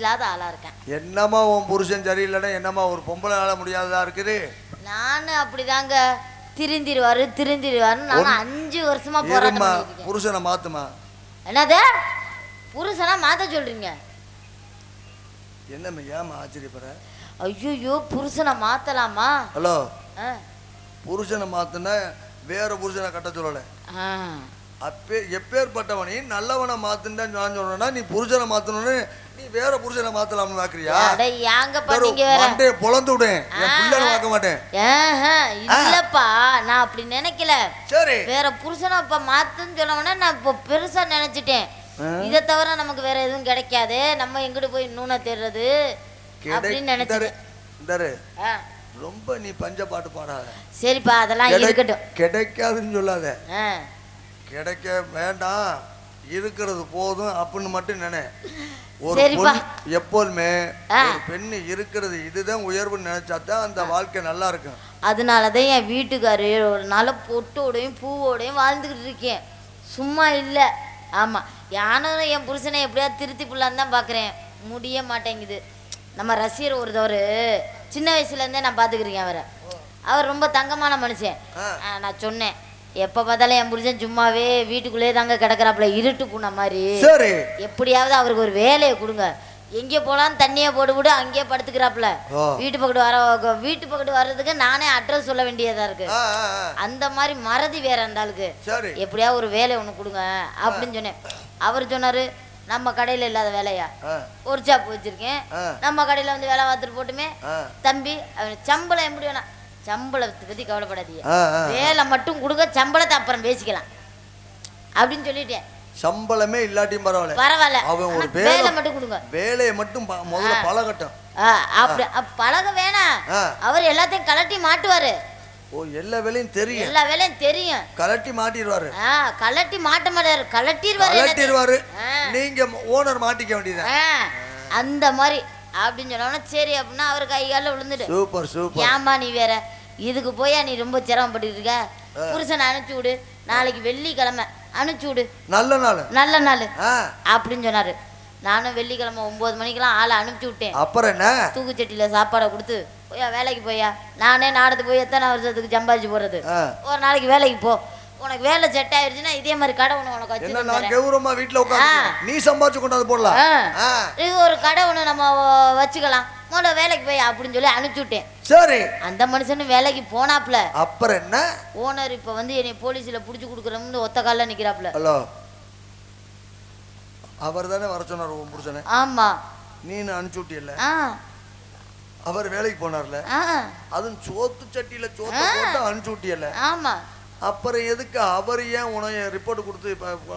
இல்லாத ஆளா இருக்கேன். என்னம்மா உன் புருஷன் சரியில்லைன்னா என்னம்மா ஒரு பொம்பளை ஆள முடியாததா இருக்குது? நானும் அப்படிதாங்க. திருந்திருவாரு திருந்திருவாருன்னு நானும் அஞ்சு வருஷமா போராட்டம் இருமா பண்ணிட்டு இருக்கேன். புருஷனை மாத்துமா? என்னது? புருஷனா மாத்த சொல்றீங்க? என்னம்மா ஏமா ஆச்சரியப்படுற? ஐயோ புருஷனை மாத்தலாமா? ஹலோ ஆ. புருஷனை மாத்துனா வேற புருஷனை கட்ட சொல்லலை. ஆ. அப்பே எப்பேற்பட்டவனையும் நல்லவனை மாத்துன்னு நான் சொல்றேன்னா நீ புருஷனை மாத்தணும்னு நீ வேற புருஷனை மாத்தலாம்னு பாக்குறியா? அட ஏங்கப்பா நீங்க வேற? விடேன் என் பிள்ளைன்னு பார்க்க மாட்டேன். இல்லப்பா நான் அப்படி நினைக்கல. சரி. வேற புருஷனை இப்ப மாத்துன்னு சொன்னவொடனே நான் இப்போ பெருசா நினைச்சிட்டேன். இதை தவிர நமக்கு வேற எதுவும் கிடைக்காது. நம்ம எங்கிட்டு போய் நூனை தேடுறது? அப்படின்னு நினைச்சிட்டேன். ரொம்ப நீ பஞ்ச பாட்டு பாடாத. சரிப்பா அதெல்லாம் கிடை- இருக்கட்டும். கிடைக்காதுன்னு சொல்லாத. கிடைக்க வேண்டாம். இருக்கிறது போதும் அப்படின்னு மட்டும் நினை. ஒரு. பொண்ணு எப்போதுமே. ஒரு பெண்ணு இருக்கிறது இதுதான் உயர்வுன்னு நினைச்சாதான் அந்த வாழ்க்கை நல்லா இருக்கும். அதனாலதான் என் வீட்டுக்காரு ஒரு நாள் பொட்டோடையும் பூவோடையும் வாழ்ந்துக்கிட்டு இருக்கேன். சும்மா இல்லை. ஆமாம் யானும் என் புருஷனை எப்படியாவது திருத்தி புள்ளான்னு தான் பார்க்குறேன் முடிய மாட்டேங்குது. நம்ம ரசிகர் ஒருத்தவர் சின்ன வயசுலேருந்தே நான் பார்த்துக்கிறேன் அவரை. அவர் ரொம்ப தங்கமான மனுஷன். நான் சொன்னேன். எப்போ பார்த்தாலும் என் புருஷன் சும்மாவே வீட்டுக்குள்ளேயே தாங்க கிடக்குறாப்புல இருட்டு பூனை மாதிரி. சரி. எப்படியாவது அவருக்கு ஒரு வேலையை கொடுங்க. எங்கே போனாலும் தண்ணியை போட்டு விடு அங்கேயே படுத்துக்கிறாப்புல. வீட்டு பக்கத்து வர வீட்டு பக்கத்து வர்றதுக்கு நானே அட்ரஸ் சொல்ல வேண்டியதா இருக்கு. அந்த மாதிரி மறதி வேற அந்த ஆளுக்கு. சரி. எப்படியா ஒரு வேலை ஒன்று கொடுங்க. அப்படின்னு சொன்னேன். அவர் சொன்னாரு நம்ம கடையில் இல்லாத வேலையா? ஒரு சாப் வச்சிருக்கேன். நம்ம கடையில் வந்து வேலை பார்த்துட்டு போட்டுமே. தம்பி அவன் சம்பளம் எப்படி வேணா. சம்பளத்தை பற்றி கவலைப்படாதீங்க. வேலை மட்டும் கொடுங்க சம்பளத்தை அப்புறம் பேசிக்கலாம். அப்படின்னு சொல்லிட்டேன். சம்பளமே இல்லாட்டியும் பரவாயில்ல. பரவாயில்ல. அவன் ஒரு வேலை மட்டும் கொடுங்க. வேலையை மட்டும் முதல்ல பழகட்டும். அப்படி அப்ப பழக வேணாம். அவர் எல்லாத்தையும் கலட்டி மாட்டுவாரு. ஓ எல்லா வேலையும் தெரியும். எல்லா வேலையும் தெரியும். கலட்டி மாட்டிடுவாரு. கலட்டி மாட்ட மாட்டாரு. கலட்டிடுவாரு. கலட்டிடுவாரு. நீங்க ஓனர் மாட்டிக்க வேண்டியதான் ஆ, அந்த மாதிரி. அப்படின்னு சொன்னோன்னா சரி அப்படின்னா அவர் கை காலில் விழுந்துட்டு சூப்பர் சூப்பர். ஏம்மா நீ வேற? இதுக்கு போயா நீ ரொம்ப சிரமப்பட்டு இருக்க? புருஷனை அனுப்பிச்சு விடு நாளைக்கு வெள்ளிக்கிழமை. அனுப்பிச்சு விடு நல்ல நாள். நல்ல நாள். அப்படின்னு சொன்னாரு. நானும் வெள்ளிக்கிழமை ஒன்பது மணிக்கெல்லாம் ஆளை அனுப்பிச்சு விட்டேன் அப்புறம் என்ன? தூக்குச்சட்டியில் சாப்பாடை கொடுத்து போயா வேலைக்கு போயா நானே நாடத்து போய் எத்தனை வருஷத்துக்கு சம்பாதிச்சு போடுறது. ஒரு நாளைக்கு வேலைக்கு போ. உனக்கு வேலை செட் ஆயிடுச்சுன்னா இதே மாதிரி கடை ஒன்று உனக்கு வச்சு நான். கௌரவமா வீட்டுல உட்காந்து நீ சம்பாதிச்சு கொண்டாந்து போடலாம். இது ஒரு கடை ஒன்று நம்ம வச்சுக்கலாம். முதல்ல வேலைக்கு போய் அப்படின்னு சொல்லி அனுப்பிச்சு விட்டேன் சரி. அந்த மனுஷனும் வேலைக்கு போனாப்புல அப்புறம் என்ன? ஓனர் இப்போ வந்து என்னை போலீஸில் பிடிச்சி கொடுக்குறோம்னு ஒத்த காலில் நிற்கிறாப்புல ஹலோ. அவர் தானே வர சொன்னார் உன் புருஷனை? ஆமாம் நீனு அனுப்பிச்சு விட்டியல்ல அவர் வேலைக்கு போனார்ல? அதுவும் சோத்து சட்டியில சோத்த போட்டு அனுப்பிச்சு விட்டியல்ல ஆமாம் அப்புறம் எதுக்கு அவர் ஏன் உனக்கு ரிப்போர்ட் கொடுத்து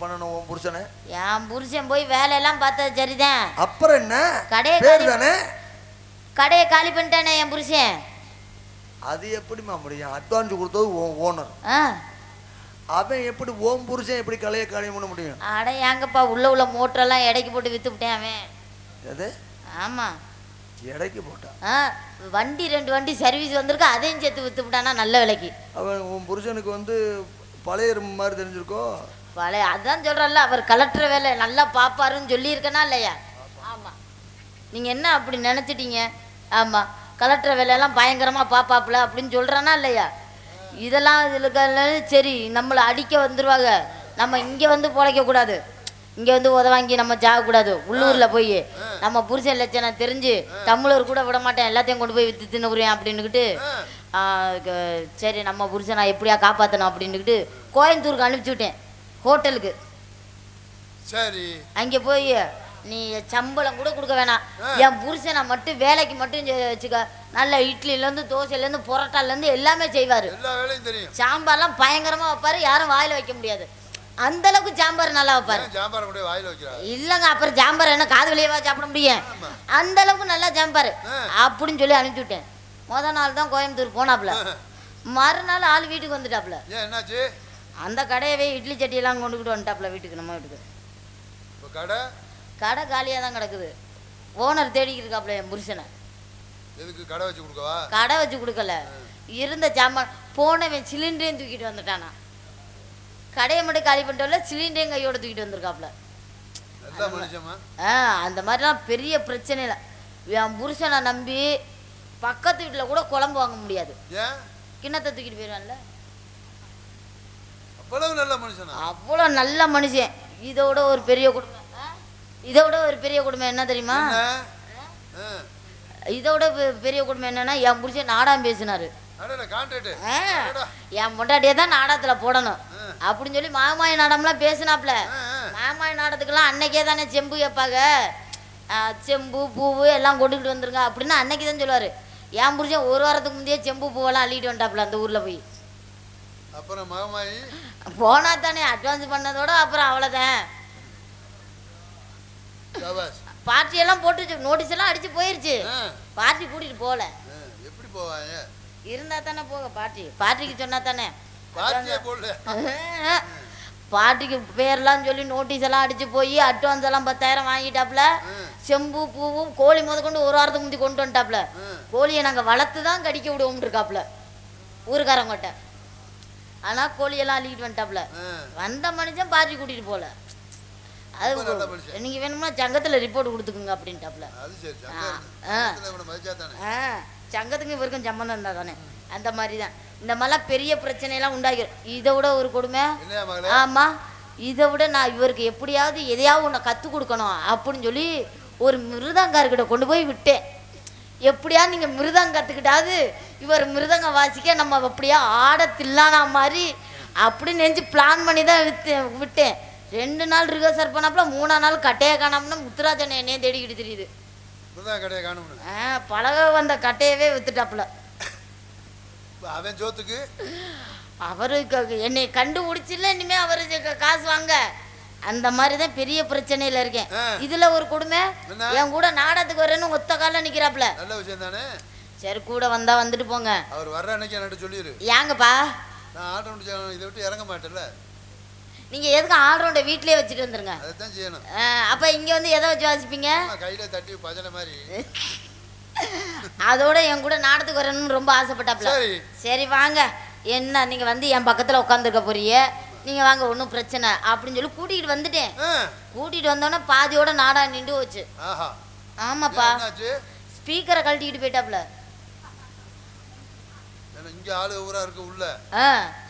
பண்ணணும் உன் புருஷனை? என் புருஷன் போய் வேலையெல்லாம் பார்த்தது சரிதான். அப்புறம் என்ன? கடையை காலி- தானே? கடையை காலி பண்ணிட்டானே என் புருஷன். அது எப்படிம்மா முடியும்? அட்வான்ஸ் கொடுத்தது ஓனர் அவன் எப்படி ஓம் புருஷன் எப்படி கலையை காலியம் பண்ண முடியும்? அட ஏங்கப்பா உள்ள உள்ள மோட்டரெல்லாம் எடைக்கு போட்டு வித்து விட்டேன் அவன். எது? ஆமாம் எடைக்கு போட்டான் வண்டி ரெண்டு வண்டி சர்வீஸ் வந்திருக்கு அதையும் சேர்த்து வித்து விட்டானா நல்ல விலைக்கு. அவன் உன் புருஷனுக்கு வந்து பழைய மாதிரி தெரிஞ்சிருக்கோ? பழைய அதான் சொல்கிறல்ல அவர் கலெக்டர் வேலை நல்லா பார்ப்பாருன்னு சொல்லியிருக்கனா இல்லையா? ஆமாம் நீங்கள் என்ன அப்படி நினச்சிட்டீங்க? ஆமாம் கலெக்டர் வேலையெல்லாம் பயங்கரமாக பார்ப்பாப்புல அப்படின்னு சொல்கிறேனா இல்லையா? இதெல்லாம் இதில் சரி நம்மளை அடிக்க வந்துருவாங்க. நம்ம இங்கே வந்து பிழைக்கக்கூடாது இங்கே வந்து உதவாங்கி நம்ம சாகக்கூடாது உள்ளூரில் போய் நம்ம புருஷன் லட்சணம் தெரிஞ்சு தமிழர் கூட விட மாட்டேன். எல்லாத்தையும் கொண்டு போய் விற்று தின்னுக்குறேன் அப்படின்னுக்கிட்டு சரி நம்ம புருஷனை எப்படியா காப்பாற்றணும் அப்படின்னுக்கிட்டு கோயம்புத்தூருக்கு அனுப்பிச்சி விட்டேன். ஹோட்டலுக்கு. சரி. அங்கே போய் நீ சம்பளம் கூட கொடுக்க வேணாம். என் புருஷனை மட்டும் வேலைக்கு மட்டும் வச்சுக்க. நல்ல இட்லிலேருந்து தோசையிலேருந்து புரோட்டாலேருந்து எல்லாமே செய்வார். சாம்பார்லாம் பயங்கரமாக வைப்பார் யாரும் வாயில் வைக்க முடியாது. அந்த அளவுக்கு சாம்பார் நல்லா வைப்பார். சாம்பார் கூட வாயில வைக்கிறா இல்லைங்க அப்புறம் சாம்பார் என்ன காது வெளியவா சாப்பிட முடியும். அந்த அளவுக்கு நல்லா சாம்பார். அப்படின்னு சொல்லி அனுப்பிச்சி விட்டேன். முத நாள் தான் கோயம்புத்தூர் போனாப்புல. மறுநாள் ஆள் வீட்டுக்கு என்னாச்சு? அந்த கடையவே இட்லி சட்டியெல்லாம் கொண்டுக்கிட்டு வந்துட்டாப்புல வீட்டுக்கு நம்ம வீட்டுக்கு. கடை? கடை காலியாக தான் கிடக்குது. ஓனர் தேடிக்கிட்டு இருக்காப்புல என் புருஷனை. எதுக்கு கடை வச்சு கொடுக்கவா? கடை வச்சு கொடுக்கல. இருந்த சாமான் போனவன் சிலிண்டரையும் தூக்கிட்டு வந்துட்டானா. கடையை மட்டும் காலி பண்ணிட்டு வரல சிலிண்டரையும் கையோட தூக்கிட்டு மனுஷமா ஆ அந்த மாதிரிலாம் பெரிய பிரச்சனை இல்லை என் புருஷனை நம்பி பக்கத்து வீட்டில் கூட குழம்பு வாங்க முடியாது. கிண்ணத்தை தூக்கிட்டு போயிடுவான்ல அவ்வளவு நல்ல மனுஷனா? அவ்வளோ நல்ல மனுஷன். இதோட ஒரு பெரிய குடும்பம். ஆ? இதோட ஒரு பெரிய குடும்பம் என்ன தெரியுமா. இதோட பெ- பெரிய குடும்பம் என்னன்னா என் புருஷன் நாடாம் பேசினாரு. என் பொண்டாட்டியை தான் நாடகத்துல போடணும். அப்படின்னு சொல்லி மாமாய நாடகம்லாம் பேசினாப்ல. மாமாய நாடகத்துக்கெல்லாம் அன்னைக்கே தானே செம்பு கேட்பாங்க செம்பு பூவு எல்லாம் கொண்டுக்கிட்டு வந்துருங்க அப்படின்னு அன்னைக்கு தான் சொல்லுவாரு. என் புருஷன் ஒரு வாரத்துக்கு முந்தையே செம்பு பூவெல்லாம் அள்ளிட்டு வந்துட்டாப்ல அந்த ஊர்ல போய். அப்புறம் மகமாயி போனா தானே அட்வான்ஸ் பண்ணதோட அப்புறம் அவ்வளோதான் பார்ட்டி எல்லாம் போட்டு நோட்டீஸ் எல்லாம் அடிச்சு போயிருச்சு. பார்ட்டி கூட்டிட்டு போகல. எப்படி போவாங்க? இருந்தா தானே போக பார்ட்டி. பார்ட்டிக்கு சொன்னா தானே. பாட்டிக்கு பேர்லாம் சொல்லி நோட்டீஸ் எல்லாம் அடிச்சு போய் அட்வான்ஸ் எல்லாம் பத்தாயிரம் வாங்கிட்டாப்ல செம்பு பூவும் கோழி முத கொண்டு ஒரு வாரத்துக்கு முந்தி கொண்டு வந்துட்டாப்ல கோழியை நாங்க வளர்த்து தான் கடிக்க விடுவோம் இருக்காப்ல ஊருக்காரங்கிட்ட ஆனா கோழியெல்லாம் அள்ளிக்கிட்டு வந்துட்டாப்ல வந்த மனுஷன் பார்ட்டி கூட்டிட்டு போல. அது மனுஷன். நீங்க வேணும்னா சங்கத்துல ரிப்போர்ட் கொடுத்துக்குங்க அப்படின்ட்டாப்ல. ஆ, சங்கத்துக்கு இவருக்கும் சம்மந்தம் இருந்தா தானே. அந்த மாதிரி தான் இந்த மாதிரிலாம் பெரிய பிரச்சனையெல்லாம் உண்டாகிடும் இதை விட ஒரு கொடுமை. இல்லையா மகளே? ஆமா. இதை விட நான் இவருக்கு எப்படியாவது எதையாவது ஒன்று கற்றுக் கொடுக்கணும் அப்படின்னு சொல்லி ஒரு மிருதங்கார்கிட்ட கொண்டு போய் விட்டேன். எப்படியாவது நீங்கள் மிருதம் கற்றுக்கிட்டாவது இவர் மிருதங்க வாசிக்க நம்ம அப்படியே ஆட தில்லானா மாதிரி அப்படி நெஞ்சு பிளான் பண்ணி தான் விட்டேன். ரெண்டு நாள் ரிகர்சல் பண்ணப்பல மூணா நாள் கட்டையை காணாமனா முத்துராஜன் என்னையே தேடிக்கிட்டு தெரியுது. காணும்னு. ஆ பழக வந்த கட்டையவே வித்துட்டாப்புல. அவன் ஜோத்துக்கு? அவரு என்னை கண்டுபிடிச்சில்ல இனிமே அவரு காசு வாங்க. அந்த மாதிரி தான் பெரிய பிரச்சனையில இருக்கேன். இதுல ஒரு கொடுமை? என் கூட நாடகத்துக்கு வரேன்னு ஒத்த கால நிக்கிறாப்புல. நல்ல விஷயம் தானே சரி கூட வந்தா வந்துட்டு போங்க. அவர் வர்ற அன்னைக்கு சொல்லிடு ஏங்கப்பா? நான் ஆட்டோ இதை விட்டு இறங்க மாட்டேன்ல. நீங்க எதுக்கு ஆல்ரவுண்டை வீட்லயே வச்சுட்டு வந்துருங்க. அதைத்தான் செய்யணும். அப்ப இங்க வந்து எதை வச்சு வாசிப்பீங்க? கையில தட்டி பஜனை மாதிரி. அதோட என் கூட நாடகத்துக்கு வரணும்னு ரொம்ப ஆசைப்பட்டாப்புல சரி. வாங்க. என்ன நீங்க வந்து என் பக்கத்துல உட்காந்துருக்க போறீங்க? நீங்க வாங்க ஒன்றும் பிரச்சனை. அப்படின்னு சொல்லி கூட்டிகிட்டு வந்துட்டேன். ஆ, கூட்டிட்டு வந்தோன்னே பாதியோட நாடா நின்று போச்சு. ஆமாப்பா. ஸ்பீக்கரை கழட்டிக்கிட்டு போயிட்டாப்ல. இங்க ஆளு ஊரா இருக்கு உள்ள.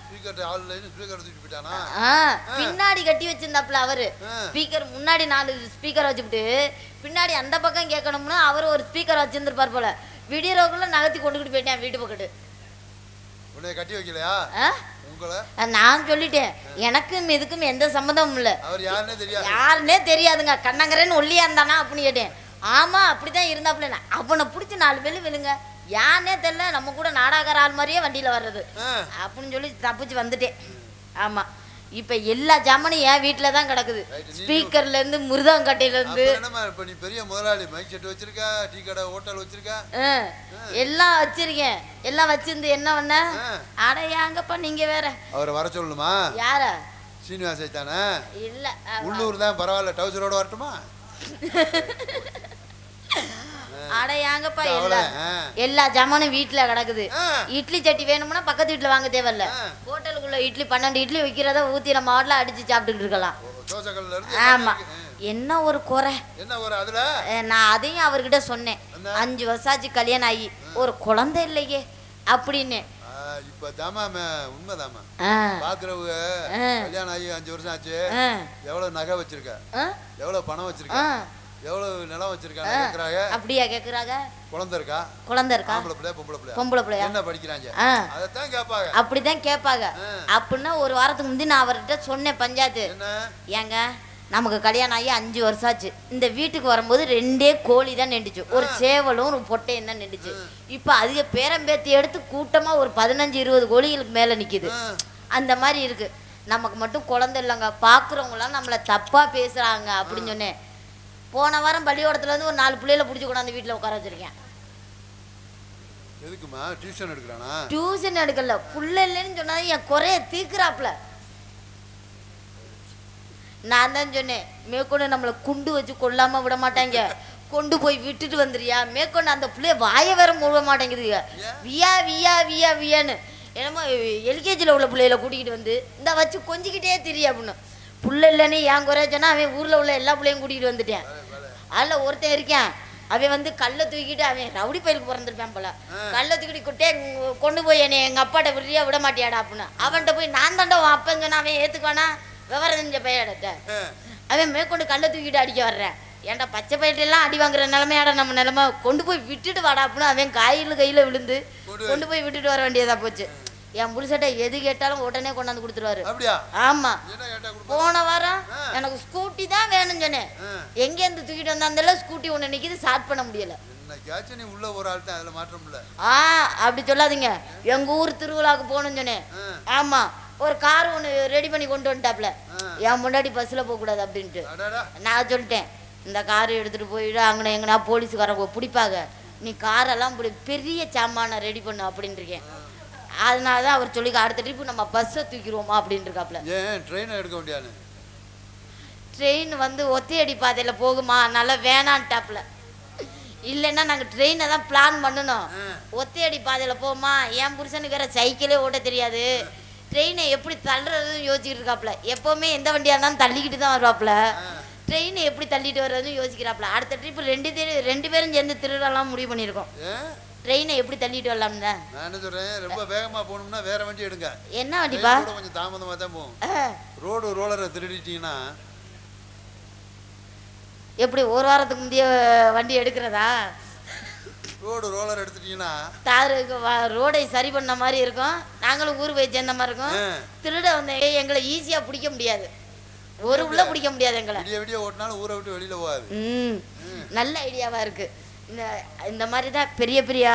ஸ்பீக்கர் ஆள் இல்லைன்னு ஸ்பீக்கர் தூக்கி போயிட்டானா? ஆ பின்னாடி கட்டி வச்சிருந்தாப்ல அவரு. ஸ்பீக்கர் முன்னாடி நாலு ஸ்பீக்கர் வச்சுக்கிட்டு பின்னாடி அந்த பக்கம் கேட்கணும்னா அவர் ஒரு ஸ்பீக்கர் வச்சிருந்திருப்பார் போல. விடியறவக்குள்ள நகர்த்தி கொண்டுகிட்டு போயிட்டேன் வீட்டு பக்கத்து. உன்னை கட்டி வைக்கலையா? நான் சொல்லிட்டேன். எனக்கும் இதுக்கும் எந்த சம்மந்தமும் இல்லை. யாருன்னே தெரியாது. யாருன்னே தெரியாதுங்க. கண்ணங்கரேன்னு ஒல்லியா இருந்தானா அப்படின்னு கேட்டேன். ஆமா அப்படிதான் இருந்தாப்புல. அவனை பிடிச்சி நாலு பேர் விழுங்க. யாருனே தெரியல நம்ம கூட நாடகார ஆள் மாதிரியே வண்டியில வர்றது. அப்படின்னு சொல்லி தப்பிச்சு வந்துட்டேன். ஆமா. இப்ப எல்லா ஜாமானும் என் வீட்டில தான் கிடக்குது. Right, நீ- ஸ்பீக்கர்ல இருந்து மிருதங்கட்டையில இருந்து அப்புறம் என்னம்மா இப்ப நீ பெரிய முதலாளி மைக் செட் வச்சிருக்கா டீ கடை ஹோட்டல் வச்சிருக்கா? எல்லாம் வச்சிருக்கேன். எல்லாம் வச்சிருந்து என்ன பண்ண. அட ஏங்கப்பா நீங்க வேற? அவரை வர சொல்லணுமா? யார? சீனிவாசை தானே? இல்ல உள்ளூர் தான் பரவாயில்ல டவுசரோட வரட்டுமா? அட ஏங்கப்பா இந்த எல்லா. எல்லா ஜாமானும் வீட்டுல கிடக்குது. இட்லி சட்டி வேணும்னா பக்கத்து வீட்டுல வாங்க தேவையில்ல. ஹோட்டலுக்குள்ள இட்லி பன்னெண்டு இட்லி வைக்கிறத ஊத்தி நம்ம மாடல அடிச்சு சாப்பிட்டுக்கிட்டு இருக்கலாம். ஆமா. என்ன ஒரு குறை? என்ன ஒரு நான் அதையும் அவர்கிட்ட சொன்னேன்? அஞ்சு வருஷம் ஆச்சு கல்யாணம் ஆகி. ஒரு குழந்தை இல்லையே அப்படின்னு. இப்ப தாமா உண்மைதாமா பாக்குறவங்க. கல்யாணம் ஆகி அஞ்சு வருஷம் ஆச்சு. எவ்வளவு நகை வச்சிருக்க? எவ்வளவு பணம் வச்சிருக்க. எவ்வளவு நிலம் வச்சிருக்காங்க கேக்குறாங்க? அப்படியா கேக்குறாங்க? குழந்தை இருக்கா? குழந்தை இருக்கா? ஆம்பளை பிள்ளை பொம்பளை பிள்ளை பொம்பளை பிள்ளையா? என்ன படிக்கிறாங்க? அதைத்தான் கேட்பாங்க. அப்படிதான் கேட்பாங்க. அப்படின்னா ஒரு வாரத்துக்கு முந்தி நான் அவர்கிட்ட சொன்னேன் பஞ்சாயத்து. ஏங்க நமக்கு கல்யாணம் ஆகி அஞ்சு வருஷம் ஆச்சு. இந்த வீட்டுக்கு வரும்போது ரெண்டே கோழி தான் நின்றுச்சு. ஒரு சேவலும் ஒரு பொட்டையும் தான் நின்றுச்சு. இப்போ அதிக பேரம்பேத்தி எடுத்து கூட்டமா ஒரு பதினஞ்சு இருபது கோழிகளுக்கு மேல நிக்குது. ஆ. அந்த மாதிரி இருக்கு. நமக்கு மட்டும் குழந்தை இல்லைங்க. பாக்குறவங்களாம் நம்மளை தப்பா பேசுறாங்க அப்படின்னு சொன்னேன். போன வாரம் பள்ளிக்கூடத்துல இருந்து ஒரு நாலு பிள்ளைகளை பிடிச்சி கொண்டாந்து வீட்டுல உட்கார வச்சிருக்கேன். எதுக்குமா? டியூஷன் எடுக்கிறானா? டியூஷன் எடுக்கல. புள்ள இல்லைன்னு சொன்னா என் குறைய தீர்க்குறாப்புல. நான் தான் சொன்னேன் மேற்கொண்டு நம்மளை குண்டு வச்சு கொல்லாம விட மாட்டாங்க. கொண்டு போய் விட்டுட்டு வந்துறியா மேற்கொண்டு அந்த பிள்ளைய வாய வேற மூட மாட்டேங்குதுங்க வியா வியா வியா வியான்னு. என்னமோ எல்கேஜியில் உள்ள பிள்ளைகளை கூட்டிக்கிட்டு வந்து இந்த வச்சு கொஞ்சிக்கிட்டே திரி அப்படின்னு. புள்ள இல்லைன்னு என் குறை சொன்னா அவன் ஊர்ல உள்ள எல்லா பிள்ளையும் கூட்டிகிட்டு வந்துட்டேன். அதில் ஒருத்தன் இருக்கேன். அவன் வந்து கல்லை தூக்கிட்டு அவன் ரவுடி பயிலுக்கு பிறந்திருப்பான் போல. கல்லை தூக்கிட்டு கொட்டே கொண்டு போய் என்னை எங்கள் அப்பாட்ட விடுறியா விட மாட்டியாடா அப்படின்னு. அவன்கிட்ட போய் நான் தாண்டா உன் அப்பன் சொன்னா அவன் ஏற்றுக்குவானா விவரம் பையன்கிட்ட. ஆ. அவன் மேற்கொண்டு கல்லை தூக்கிட்டு அடிக்க வர்றேன். ஏன்டா பச்சை பயிட்டெல்லாம் அடி வாங்குற நிலைமையாடா நம்ம நிலைமை. கொண்டு போய் விட்டுட்டு வாடா அப்படின்னு அவன் காயில் கையில் விழுந்து கொண்டு கொண்டு போய் விட்டுட்டு வர வேண்டியதா போச்சு. என் புருஷட்ட எது கேட்டாலும் உடனே கொண்டாந்து கொடுத்துருவாரு. அப்படியா? ஆமா. போன வாரம். எனக்கு ஸ்கூட்டி தான் வேணும்னு சொன்னேன். ஆ. எங்கேருந்து தூக்கிட்டு வந்தாந்தல ஸ்கூட்டி ஒன்று நிற்கிது ஸ்டார்ட் பண்ண முடியல. ஆ அப்படி சொல்லாதீங்க. எங்க ஊர் திருவிழாவுக்கு போகணும்னு சொன்னேன். ஆமா. ஒரு கார் ஒன்று ரெடி பண்ணி கொண்டு வந்துட்டாப்ல. என் முன்னாடி பஸ்ஸில் போகக்கூடாது அப்படின்ட்டு. நான் சொல்லிட்டேன். இந்த காரை எடுத்துட்டு போயிடு அங்கே எங்கன்னா போலீஸுக்காரங்க பிடிப்பாங்க. நீ காரெல்லாம் பெரிய சாமானை ரெடி பண்ணு அப்படின்னு இருக்கேன். அதனால தான் அவர் சொல்லி அடுத்த ட்ரிப்பு நம்ம பஸ்ஸை தூக்கிடுவோமா அப்படின்னு இருக்காப்ல ஏன் ட்ரெயினை எடுக்க வேண்டியானு? ட்ரெயின் வந்து ஒத்தையடி பாதையில் போகுமா? அதனால வேணான்ட்டாப்ல. இல்லைன்னா நாங்கள் ட்ரெயினை தான் பிளான் பண்ணணும். ஒத்தையடி பாதையில் போகுமா என் புருஷனுக்கு வேற சைக்கிளே ஓட்ட தெரியாது. ட்ரெயினை எப்படி தள்ளுறதுன்னு யோசிச்சுட்டு இருக்காப்ல எப்போவுமே எந்த வண்டியாக இருந்தாலும் தள்ளிக்கிட்டு தான் வருவாப்ல. ட்ரெயினை எப்படி தள்ளிட்டு வர்றதுன்னு யோசிக்கிறாப்ல. அடுத்த ட்ரிப்பு ரெண்டு பேர் ரெண்டு பேரும் சேர்ந்து திருடலாம் முடிவு பண்ணியிருக்கோம். ட்ரெயினை எப்படி தள்ளிட்டு வரலாம்னு தான். நான் என்ன சொல்றேன்? ரொம்ப வேகமா போகணும்னா வேற வண்டி எடுங்க. என்ன வண்டிப்பா? ட்ரெயின் கூட கொஞ்சம் தாமதமா தான் போகும். ரோடு ரோலரை திருடிட்டீங்கன்னா எப்படி ஒரு வாரத்துக்கு முந்தைய வண்டி எடுக்கிறதா? ரோடு ரோலர் எடுத்துட்டீங்கன்னா வ- ரோடை சரி பண்ண மாதிரி இருக்கும். நாங்களும் ஊர் போய் சேர்ந்த மாதிரி இருக்கும். திருட வந்து எங்களை ஈஸியாக பிடிக்க முடியாது. ஒரு உள்ள பிடிக்க முடியாது எங்களை. விடிய விடிய ஓட்டினாலும் ஊரை விட்டு வெளியில போகாது. நல்ல ஐடியாவா இருக்கு. இந்த இந்த மாதிரி தான் பெரிய பெரிய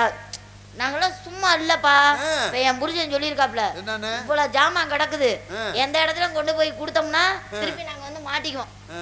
நாங்களாம் சும்மா இல்லப்பா. இப்ப என் புருஷன் சொல்லியிருக்காப்ல என்னன்னு? இவ்வளோ ஜாமான் கிடக்குது. எந்த இடத்துல கொண்டு போய் கொடுத்தோம்னா திருப்பி நாங்க வந்து மாட்டிக்குவோம்.